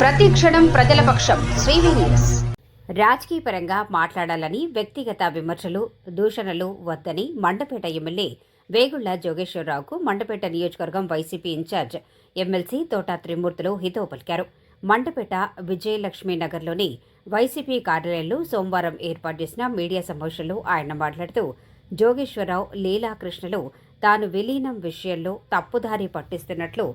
ప్రతి క్షణం ప్రజల పక్షం. శ్రీవి రాజకీయ పరంగా మాట్లాడాలని వ్యక్తిగత విమర్శలు దూషణలు వద్దని మండపేట ఎమ్మెల్యే వేగుళ్ళ జోగేశ్వరరావుకు మండపేట నియోజకవర్గం వైసీపీ ఇన్ఛార్జ్ ఎమ్మెల్సీ తోట త్రిమూర్తులు హితవు పలికారు. మండపేట విజయలక్ష్మి నగర్లోని వైసీపీ కార్యాలయంలో సోమవారం ఏర్పాటు చేసిన మీడియా సమావేశంలో ఆయన మాట్లాడుతూ జోగేశ్వరరావు లీలాకృష్ణలు తాను విలీనం విషయంలో తప్పుదారి పట్టిస్తున్నట్లు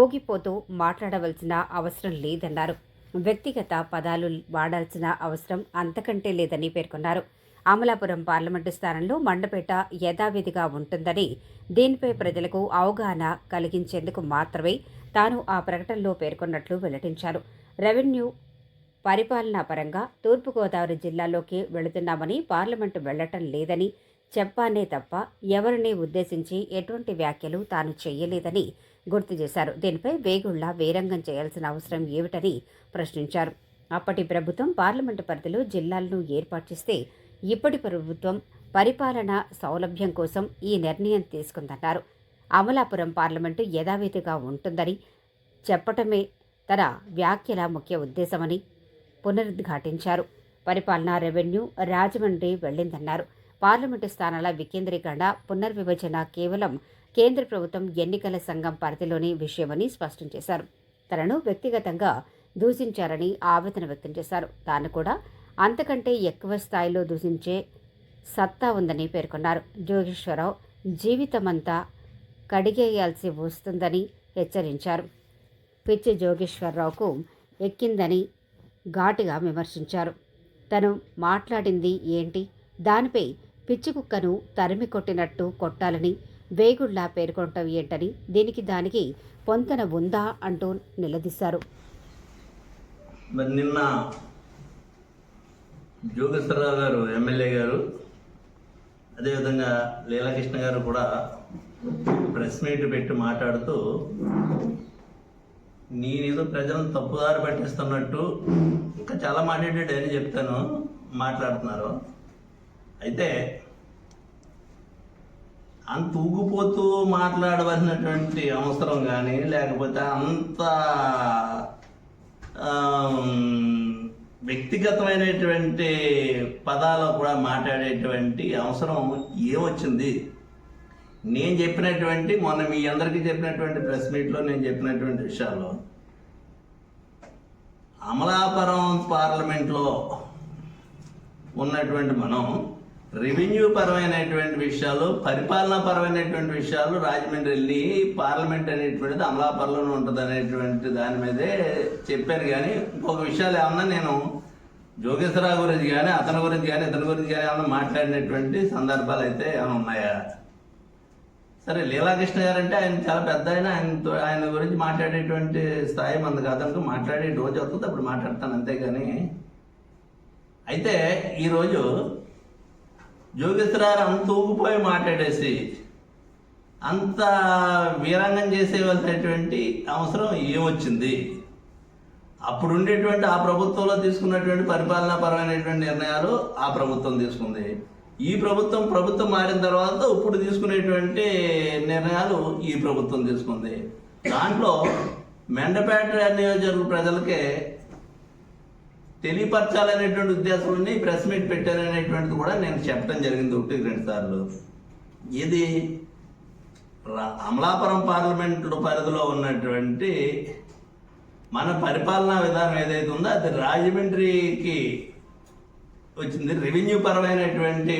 ఊగిపోతూ మాట్లాడవలసిన అవసరం లేదన్నారు. వ్యక్తిగత పదాలు వాడాల్సిన అవసరం అంతకంటే లేదని పేర్కొన్నారు. అమలాపురం పార్లమెంటు స్థానంలో మండపేట యథావిధిగా ఉంటుందని దీనిపై ప్రజలకు అవగాహన కలిగించేందుకు మాత్రమే తాను ఆ ప్రకటనలో పేర్కొన్నట్లు వెల్లడించారు. రెవెన్యూ పరిపాలనా పరంగా తూర్పుగోదావరి జిల్లాలోకి వెళుతున్నామని పార్లమెంటు వెళ్ళటం లేదని చెప్పానే తప్ప ఎవరిని ఉద్దేశించి ఎటువంటి వ్యాఖ్యలు తాను చేయలేదని గుర్తు చేశారు. దీనిపై వేగుళ్ళ వేరంగం చేయాల్సిన అవసరం ఏమిటని ప్రశ్నించారు. అప్పటి ప్రభుత్వం పార్లమెంటు పరిధిలో జిల్లాలను ఏర్పాటు చేస్తే ఇప్పటి ప్రభుత్వం పరిపాలన సౌలభ్యం కోసం ఈ నిర్ణయం తీసుకుందన్నారు. అమలాపురం పార్లమెంటు యథావిధిగా ఉంటుందని చెప్పటమే తన వ్యాఖ్యల ముఖ్య ఉద్దేశమని పునరుద్ఘాటించారు. పరిపాలన రెవెన్యూ రాజమండ్రి వెళ్ళిందన్నారు. పార్లమెంటు స్థానాల వికేంద్రీకరణ పునర్విభజన కేవలం కేంద్ర ప్రభుత్వం ఎన్నికల సంఘం పరిధిలోని విషయమని స్పష్టం చేశారు. తనను వ్యక్తిగతంగా దూషించారని ఆవేదన వ్యక్తం చేశారు. తాను కూడా అంతకంటే ఎక్కువ స్థాయిలో దూషించే సత్తా ఉందని పేర్కొన్నారు. జోగేశ్వరరావు జీవితమంతా కడిగేయాల్సి వస్తుందని హెచ్చరించారు. పిచ్చి జోగేశ్వరరావుకు ఎక్కిందని ఘాటుగా విమర్శించారు. తను మాట్లాడింది ఏంటి? దానిపై పిచ్చి కుక్కను తరిమి కొట్టినట్టు కొట్టాలని వేగుళ్ళా పేర్కొనటం ఏంటని దీనికి దానికి పొంతన ఉందా అంటూ నిలదీశారు. మరి నిన్న జోగేశ్వరరావు గారు ఎమ్మెల్యే గారు అదేవిధంగా లీలాకృష్ణ గారు కూడా ప్రెస్ మీట్ పెట్టి మాట్లాడుతూ నేనేదో ప్రజలను తప్పుదారి పట్టిస్తున్నట్టు ఇంకా చాలా మాట్లాడాడు అని చెప్తాను మాట్లాడుతున్నారు. అయితే అంత ఊగిపోతూ మాట్లాడవలసినటువంటి అవసరం కానీ లేకపోతే అంత వ్యక్తిగతమైనటువంటి పదాలు కూడా మాట్లాడేటువంటి అవసరం ఏమొచ్చింది నేను చెప్పినటువంటి మొన్న మీ అందరికీ చెప్పినటువంటి ప్రెస్ మీట్లో నేను చెప్పినటువంటి విషయాల్లో అమలాపురం పార్లమెంట్లో ఉన్నటువంటి మనం రెవెన్యూ పరమైనటువంటి విషయాలు పరిపాలనా పరమైనటువంటి విషయాలు రాజమండ్రి వెళ్ళి పార్లమెంట్ అనేటువంటిది అమలాపరలోనే ఉంటుంది అనేటువంటి దాని మీదే చెప్పాను కానీ ఇంకొక విషయాలు ఏమన్నా నేను జోగేశ్వరరావు గురించి కానీ అతని గురించి కానీ ఇతని గురించి కానీ ఏమన్నా మాట్లాడినటువంటి సందర్భాలు అయితే ఏమైనా ఉన్నాయా? సరే లీలాకృష్ణ గారు అంటే ఆయన చాలా పెద్ద ఆయన ఆయనతో ఆయన గురించి మాట్లాడేటువంటి స్థాయి మంది కాదంటూ మాట్లాడే రోజు అవుతుంది అప్పుడు మాట్లాడతాను అంతేగాని. అయితే ఈరోజు జోగేశ్వరరావు అంత ఊగిపోయి మాట్లాడేసి అంత వీరంగం చేసేవలసినటువంటి అవసరం ఏమొచ్చింది? అప్పుడు ఉండేటువంటి ఆ ప్రభుత్వంలో తీసుకున్నటువంటి పరిపాలనాపరమైనటువంటి నిర్ణయాలు ఆ ప్రభుత్వం తీసుకుంది. ఈ ప్రభుత్వం ప్రభుత్వం మారిన తర్వాత ఇప్పుడు తీసుకునేటువంటి నిర్ణయాలు ఈ ప్రభుత్వం తీసుకుంది. దాంట్లో మెండపేట నియోజకవర్గ ప్రజలకే తెలియపరచాలనేటువంటి ఉద్దేశంలోనే ఈ ప్రెస్ మీట్ పెట్టారనేటువంటిది కూడా నేను చెప్పడం జరిగింది ఒకటి రెండు సార్లు. ఇది అమలాపురం పార్లమెంటు పరిధిలో ఉన్నటువంటి మన పరిపాలనా విధానం ఏదైతే ఉందో అది రాజమండ్రికి వచ్చింది. రెవెన్యూ పరమైనటువంటి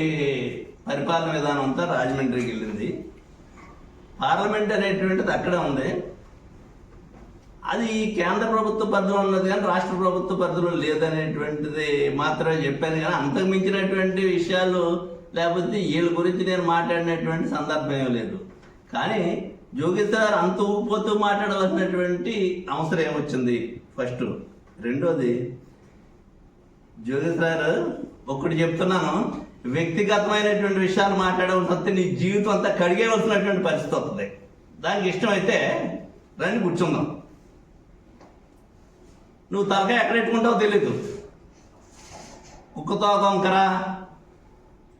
పరిపాలన విధానం అంతా రాజమండ్రికి వెళ్ళింది. పార్లమెంట్ అనేటువంటిది అక్కడే ఉంది. అది ఈ కేంద్ర ప్రభుత్వ పరిధిలో ఉన్నది కానీ రాష్ట్ర ప్రభుత్వ పరిధిలో లేదనేటువంటిది మాత్రమే చెప్పాను. కానీ అంతకు మించినటువంటి విషయాలు లేకపోతే వీళ్ళ గురించి నేను మాట్లాడినటువంటి సందర్భం లేదు. కానీ జోగేశ్వర్ అంత ఊగిపోతూ మాట్లాడవలసినటువంటి అవసరం ఏమొచ్చింది? ఫస్ట్. రెండోది జోగేశ్వర్ ఒకటి చెప్తున్నాను. వ్యక్తిగతమైనటువంటి విషయాలు మాట్లాడవలసి వస్తే నీ జీవితం అంతా కడిగేవలసినటువంటి పరిస్థితి వస్తుంది. దానికి ఇష్టమైతే రండి కూర్చుందాం. నువ్వు తలకాయ ఎక్కడ పెట్టుకుంటావో తెలీదు. కుక్కతో కొంకరా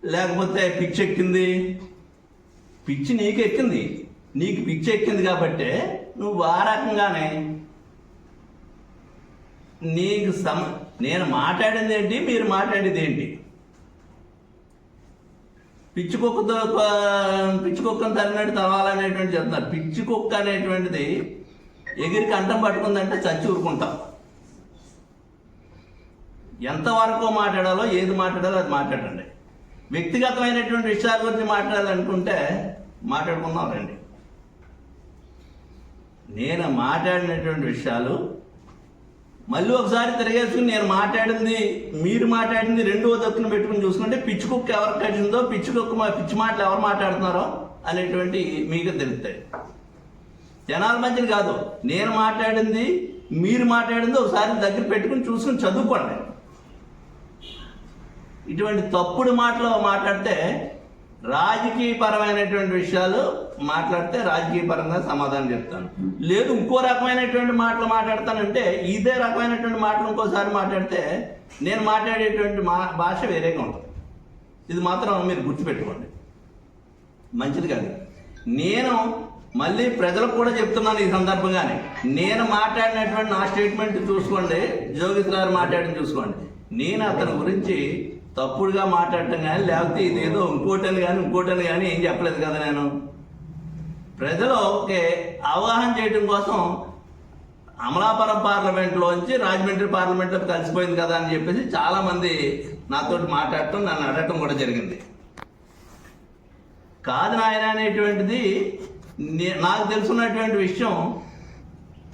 లేకపోతే పిచ్చి ఎక్కింది. పిచ్చి నీకు ఎక్కింది. నీకు పిచ్చి ఎక్కింది కాబట్టే నువ్వు ఆ రకంగానే నీకు సమ నేను మాట్లాడింది ఏంటి మీరు మాట్లాడేది ఏంటి? పిచ్చి కుక్కతో పిచ్చి కుక్కను తరిగినట్టు తవ్వాలనేటువంటి చెప్తున్నారు. పిచ్చి కుక్క అనేటువంటిది ఎగిరి కంఠం పట్టుకుందంటే చచ్చి ఊరుకుంటాం. ఎంతవరకు మాట్లాడాలో ఏది మాట్లాడాలో అది మాట్లాడండి. వ్యక్తిగతమైనటువంటి విషయాల గురించి మాట్లాడాలనుకుంటే మాట్లాడుకుందాం రండి నేను మాట్లాడినటువంటి విషయాలు మళ్ళీ ఒకసారి తిరిగేసుకుని నేను మాట్లాడింది మీరు మాట్లాడింది రెండో దక్కున పెట్టుకుని చూసుకుంటే పిచ్చి కుక్క ఎవరు కట్టిందో పిచ్చి కుక్క మా పిచ్చి మాటలు ఎవరు మాట్లాడుతున్నారో అనేటువంటి మీకు తెలుస్తాయి. జనాల మధ్యన కాదు నేను మాట్లాడింది మీరు మాట్లాడింది ఒకసారి దగ్గర పెట్టుకుని చూసుకుని చదువుకోండి. ఇటువంటి తప్పుడు మాటలు మాట్లాడితే రాజకీయపరమైనటువంటి విషయాలు మాట్లాడితే రాజకీయపరంగా సమాధానం చెప్తాను. లేదు ఇంకో రకమైనటువంటి మాటలు మాట్లాడతానంటే ఇదే రకమైనటువంటి మాటలు ఇంకోసారి మాట్లాడితే నేను మాట్లాడేటువంటి మా భాష వేరేగా ఉంటుంది. ఇది మాత్రం మీరు గుర్తుపెట్టుకోండి. మంచిది కాదు. నేను మళ్ళీ ప్రజలకు కూడా చెప్తున్నాను ఈ సందర్భంగానే. నేను మాట్లాడినటువంటి నా స్టేట్మెంట్ చూసుకోండి జోగిత్ గారు మాట్లాడిన చూసుకోండి. నేను అతని గురించి తప్పుడుగా మాట్లాడటం కానీ లేకపోతే ఇది ఏదో ఇంకోటని కానీ ఇంకోటని కానీ ఏం చెప్పలేదు కదా నేను. ప్రజలు ఓకే అవగాహన చేయడం కోసం అమలాపురం పార్లమెంట్లోంచి రాజమండ్రి పార్లమెంట్లో కలిసిపోయింది కదా అని చెప్పేసి చాలామంది నాతోటి మాట్లాడటం నన్ను అడగటం కూడా జరిగింది. కాదు నాయన అనేటువంటిది నాకు తెలుసున్నటువంటి విషయం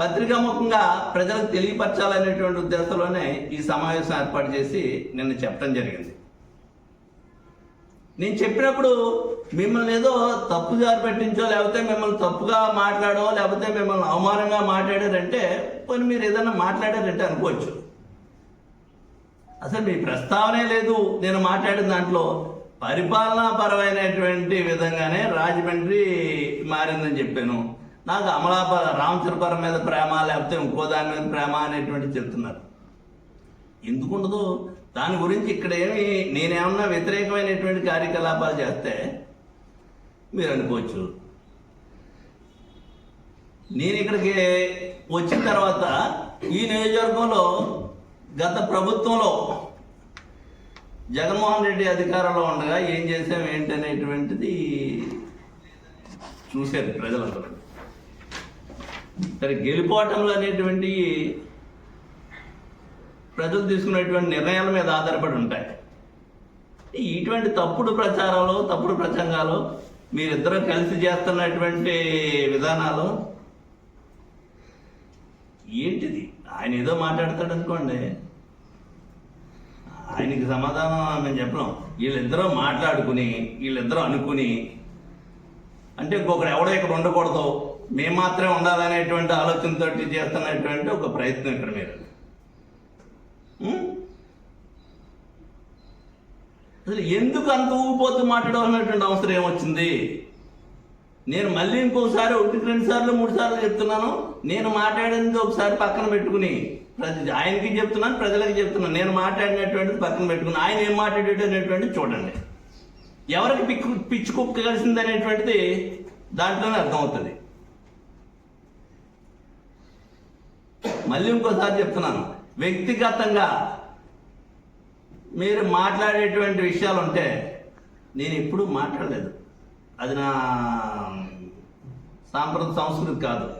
పత్రికాముఖంగా ప్రజలకు తెలియపరచాలనేటువంటి ఉద్దేశంలోనే ఈ సమావేశం ఏర్పాటు చేసి నిన్న చెప్పడం జరిగింది. నేను చెప్పినప్పుడు మిమ్మల్ని ఏదో తప్పుదారి పెట్టించో లేకపోతే మిమ్మల్ని తప్పుగా మాట్లాడో లేకపోతే మిమ్మల్ని అవమానంగా మాట్లాడారంటే కొన్ని మీరు ఏదైనా మాట్లాడారంటే అనుకోవచ్చు. అసలు మీ ప్రస్తావనే లేదు నేను మాట్లాడిన దాంట్లో. పరిపాలనాపరమైనటువంటి విధంగానే రాజమండ్రి మారిందని చెప్పాను. నాకు అమలాపర రామచరపురం మీద ప్రేమ లేకపోతే ఇంకో దాని మీద ప్రేమ అనేటువంటి చెప్తున్నారు. ఎందుకు ఉండదు దాని గురించి ఇక్కడ ఏమి నేనేమన్నా వ్యతిరేకమైనటువంటి కార్యకలాపాలు చేస్తే మీరు అనుకోవచ్చు. నేను ఇక్కడికి వచ్చిన తర్వాత ఈ నియోజకవర్గంలో గత ప్రభుత్వంలో జగన్మోహన్ రెడ్డి అధికారంలో ఉండగా ఏం చేసాం ఏంటి అనేటువంటిది చూశారు ప్రజలందరూ. సరే గెలిపోవటంలో అనేటువంటి ప్రజలు తీసుకునేటువంటి నిర్ణయాల మీద ఆధారపడి ఉంటాయి. ఇటువంటి తప్పుడు ప్రచారాలు తప్పుడు ప్రసంగాలు మీరిద్దరూ కలిసి చేస్తున్నటువంటి విధానాలు ఏంటిది? ఆయన ఏదో మాట్లాడతాడు అనుకోండి. ఆయనకి సమాధానం మేము చెప్పలేం. వీళ్ళిద్దరూ మాట్లాడుకుని వీళ్ళిద్దరూ అనుకుని అంటే ఇంకొకరు ఎవడో ఇక్కడ ఉండకూడదు. మేము మాత్రమే ఉండాలనేటువంటి ఆలోచనతో చేస్తున్నటువంటి ఒక ప్రయత్నం ఇక్కడ మీరు. అసలు ఎందుకు అంత ఊగిపోతూ మాట్లాడవలసినటువంటి అవసరం ఏమొచ్చింది? నేను మళ్ళీ ఇంకోసారి ఒకటి రెండు సార్లు మూడు సార్లు చెప్తున్నాను. నేను మాట్లాడింది ఒకసారి పక్కన పెట్టుకుని. ప్రజ ఆయనకి చెప్తున్నాను ప్రజలకి చెప్తున్నాను. నేను మాట్లాడినటువంటిది పక్కన పెట్టుకుని. ఆయన ఏం మాట్లాడేటో అనేటువంటిది చూడండి. ఎవరికి పిక్కు పిచ్చి కుక్క కలిసింది అనేటువంటిది దాంట్లోనే అర్థమవుతుంది. మళ్ళీ ఇంకోసారి చెప్తున్నాను. వ్యక్తిగతంగా మీరు మాట్లాడేటువంటి విషయాలు ఉంటే నేను ఎప్పుడూ మాట్లాడలేదు. అది నా సాంప్రదాయ సంస్కృతి కాదు.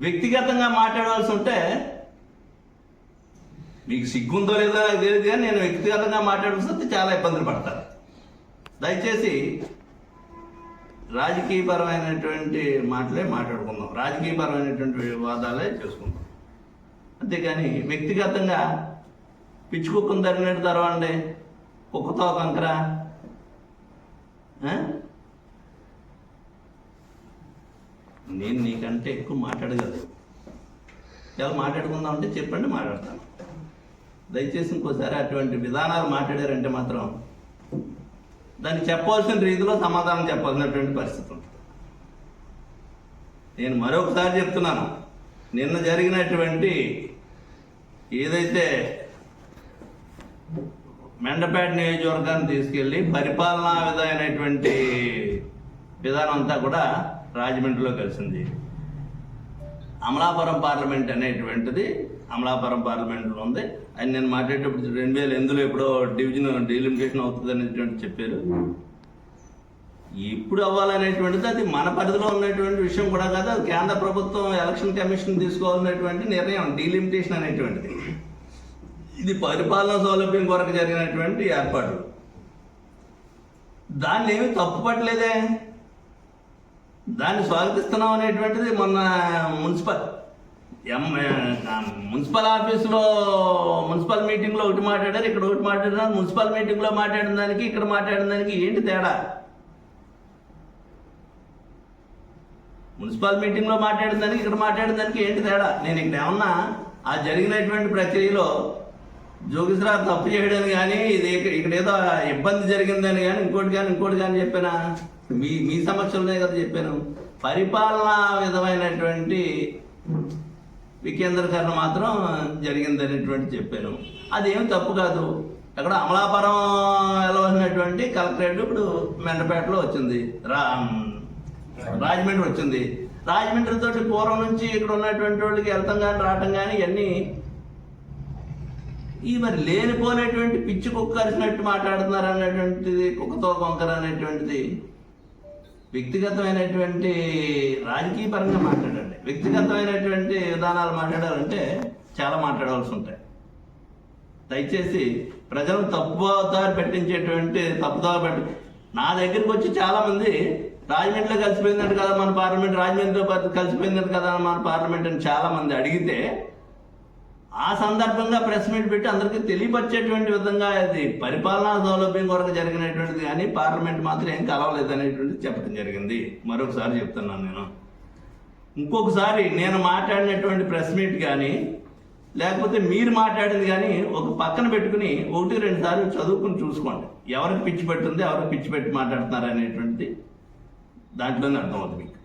వ్యక్తిగతంగా మాట్లాడవలసి ఉంటే మీకు సిగ్గుందో లేదో నాకు తెలియదు కానీ నేను వ్యక్తిగతంగా మాట్లాడాల్సి వస్తే చాలా ఇబ్బందులు పడతాను దయచేసి రాజకీయపరమైనటువంటి మాటలే మాట్లాడుకుందాం. రాజకీయపరమైనటువంటి వివాదాలే చేసుకుందాం. అంతేకాని వ్యక్తిగతంగా పిచ్చి కుక్కను తరిగినట్టు తరవండి కుక్కతో కంకర. నేను నీకంటే ఎక్కువ మాట్లాడగలను. చాలా మాట్లాడుకుందాం అంటే చెప్పండి మాట్లాడతాను. దయచేసి ఇంకోసారి అటువంటి విధానాలు మాట్లాడారంటే మాత్రం దాన్ని చెప్పవలసిన రీతిలో సమాధానం చెప్పాల్సినటువంటి పరిస్థితి ఉంటుంది. నేను మరొకసారి చెప్తున్నాను. నిన్న జరిగినటువంటి ఏదైతే మెండపేట నియోజకవర్గాన్ని తీసుకెళ్ళి పరిపాలనా విధమైనటువంటి విధానం అంతా కూడా రాజమండ్రిలో కలిసింది. అమలాపురం పార్లమెంట్ అనేటువంటిది అమలాపురం పార్లమెంట్లో ఉంది. అని నేను మాట్లాడేటప్పుడు రెండు వేల ఎనిమిదిలో ఎప్పుడో డివిజన్ డీలిమిటేషన్ అవుతుంది అనేటువంటి చెప్పారు. ఎప్పుడు అవ్వాలనేటువంటిది అది మన పరిధిలో ఉన్నటువంటి విషయం కూడా కాదు. అది కేంద్ర ప్రభుత్వం ఎలక్షన్ కమిషన్ తీసుకోవాలనేటువంటి నిర్ణయం డీలిమిటేషన్ అనేటువంటిది. ఇది పరిపాలనా సౌలభ్యం కొరకు జరిగినటువంటి ఏర్పాటు దాన్ని ఏమి తప్పుపట్టలేదే. దాన్ని స్వాగతిస్తున్నాం అనేటువంటిది మొన్న మున్సిపల్ ఎం మున్సిపల్ ఆఫీసులో మున్సిపల్ మీటింగ్లో ఒకటి మాట్లాడారు ఇక్కడ ఒకటి మాట్లాడారు మున్సిపల్ మీటింగ్లో మాట్లాడిన దానికి ఇక్కడ మాట్లాడిన దానికి ఏంటి తేడా? మున్సిపల్ మీటింగ్లో మాట్లాడిన దానికి ఇక్కడ మాట్లాడిన దానికి ఏంటి తేడా? నేను ఇక్కడ ఏమన్నా ఆ జరిగినటువంటి ప్రక్రియలో జోగిసరా తప్పు చేయడని కానీ ఇది ఇక్కడ ఏదో ఇబ్బంది జరిగిందని కానీ ఇంకోటి కానీ ఇంకోటి కానీ చెప్పానా? మీ మీ సమక్షంలోనే కదా చెప్పాను. పరిపాలన విధమైనటువంటి వికేంద్రీకరణ మాత్రం జరిగింది అనేటువంటి చెప్పాను. అదేం తప్పు కాదు. అక్కడ అమలాపురం వెళ్ళవలసినటువంటి కలెక్టరేట్ ఇప్పుడు మెండపేటలో వచ్చింది. రా రాజమండ్రి వచ్చింది. రాజమండ్రి తోటి పూర్వం నుంచి ఇక్కడ ఉన్నటువంటి వాళ్ళకి వెళ్తాం కానీ రావటం కానీ ఇవన్నీ ఈ మరి లేనిపోయినటువంటి పిచ్చి కుక్క అరిచినట్టు మాట్లాడుతున్నారు అనేటువంటిది కుక్కతో కొంకర అనేటువంటిది వ్యక్తిగతమైనటువంటి రాజకీయ పరంగా మాట్లాడండి వ్యక్తిగతమైనటువంటి విధానాలు మాట్లాడాలంటే చాలా మాట్లాడవలసి ఉంటాయి. దయచేసి ప్రజలను తప్పుదారి పెట్టించేటువంటి తప్పుదారి పెట్టి నా దగ్గరికి వచ్చి చాలామంది రాజమండ్రిలో కలిసిపోయిందంట కదా మన పార్లమెంట్ రాజమండ్రిలో కలిసిపోయిందంట కదా మన పార్లమెంట్ అని చాలా మంది అడిగితే ఆ సందర్భంగా ప్రెస్ మీట్ పెట్టి అందరికీ తెలియపరిచేటువంటి విధంగా అది పరిపాలనా సౌలభ్యం కొరకు జరిగినటువంటిది కానీ పార్లమెంట్ మాత్రం ఏం కలవలేదు అనేటువంటిది చెప్పడం జరిగింది. మరొకసారి చెప్తున్నాను నేను. ఇంకొకసారి నేను మాట్లాడినటువంటి ప్రెస్ మీట్ కానీ లేకపోతే మీరు మాట్లాడింది కానీ ఒక పక్కన పెట్టుకుని ఒకటి రెండు సార్లు చదువుకుని చూసుకోండి. ఎవరికి పిచ్చి పెట్టుంది ఎవరికి పిచ్చి పెట్టి మాట్లాడుతున్నారు అనేటువంటిది దాంట్లోనే అర్థమవుతుంది మీకు.